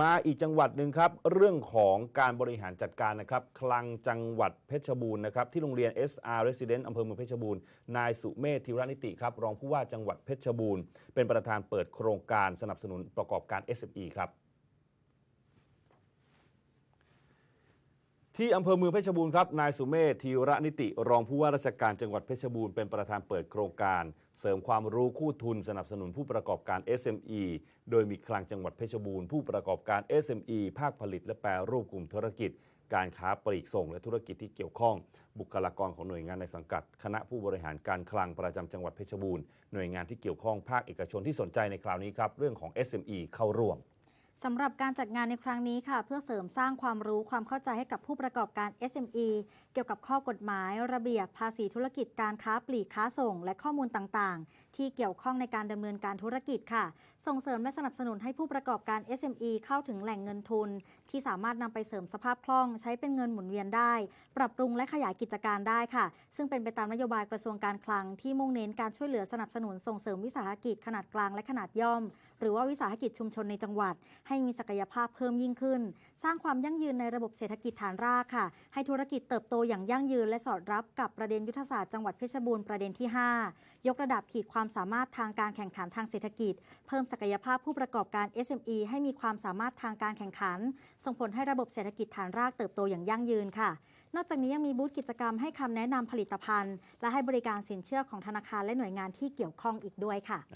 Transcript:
มาอีกจังหวัดหนึ่งครับ เรื่องของการบริหารจัดการนะครับ คลังจังหวัดเพชรบูรณ์นะครับ ที่โรงเรียน SR Resident อำเภอเมืองเพชรบูรณ์ นายสุเมธธิรนิติครับ รองผู้ว่าจังหวัดเพชรบูรณ์ เป็นประธานเปิดโครงการสนับสนุนประกอบการ SME ครับ ที่อำเภอเมืองเพชรบูรณ์ครับ นายสุเมธธีระนิติ รองผู้ว่าราชการจังหวัดเพชรบูรณ์เป็นประธานเปิดโครงการ เสริมความรู้คู่ทุนสนับสนุนผู้ประกอบการ SME โดยมีคลังจังหวัดเพชรบูรณ์ผู้ประกอบการ SME ภาคผลิตและแปรรูปกลุ่มธุรกิจ การค้าปลีกส่ง และธุรกิจที่เกี่ยวข้อง บุคลากรของหน่วยงานในสังกัด คณะผู้บริหารการคลังประจำจังหวัดเพชรบูรณ์หน่วยงานที่เกี่ยวข้องภาคเอกชนที่สนใจในคราวนี้ครับเรื่องของ SME เข้าร่วม สำหรับการจัดงานในครั้งนี้ค่ะ เพื่อเสริมสร้างความรู้ความเข้าใจให้กับผู้ประกอบการ SME เกี่ยวกับข้อกฎหมาย ระเบียบภาษีธุรกิจการค้าปลีกค้าส่ง และข้อมูลต่างๆ ที่เกี่ยวข้องในการดำเนินการธุรกิจค่ะ ส่งเสริมและสนับสนุนให้ผู้ประกอบการ SME เข้าถึงแหล่งเงินทุน ที่สามารถนำไปเสริมสภาพคล่อง ใช้เป็นเงินหมุนเวียนได้ ปรับปรุงและขยายกิจการได้ค่ะ ซึ่งเป็นไปตามนโยบายกระทรวงการคลัง ที่มุ่งเน้นการช่วยเหลือสนับสนุนส่งเสริมวิสาหกิจขนาดกลางและขนาดย่อม หรือว่าวิสาหกิจชุมชนในจังหวัดใให้มีศักยภาพเพิ่มยิ่งขึ้น สร้างความยั่งยืนในระบบเศรษฐกิจฐานรากค่ะ ให้ธุรกิจเติบโตอย่างยั่งยืนและสอดรับกับประเด็นยุทธศาสตร์จังหวัดเพชรบูรณ์ประเด็นที่ 5 ยกระดับขีดความสามารถทางการแข่งขันทางเศรษฐกิจ เพิ่มศักยภาพผู้ประกอบการ SME ให้มีความสามารถทางการแข่งขัน ส่งผลให้ระบบเศรษฐกิจฐานรากเติบโตอย่างยั่งยืนค่ะนอกจากนี้ยังมีบูธกิจกรรมให้คำแนะนำผลิตภัณฑ์ และให้บริการสินเชื่อของธนาคารและหน่วยงานที่เกี่ยวข้องอีกด้วยค่ะ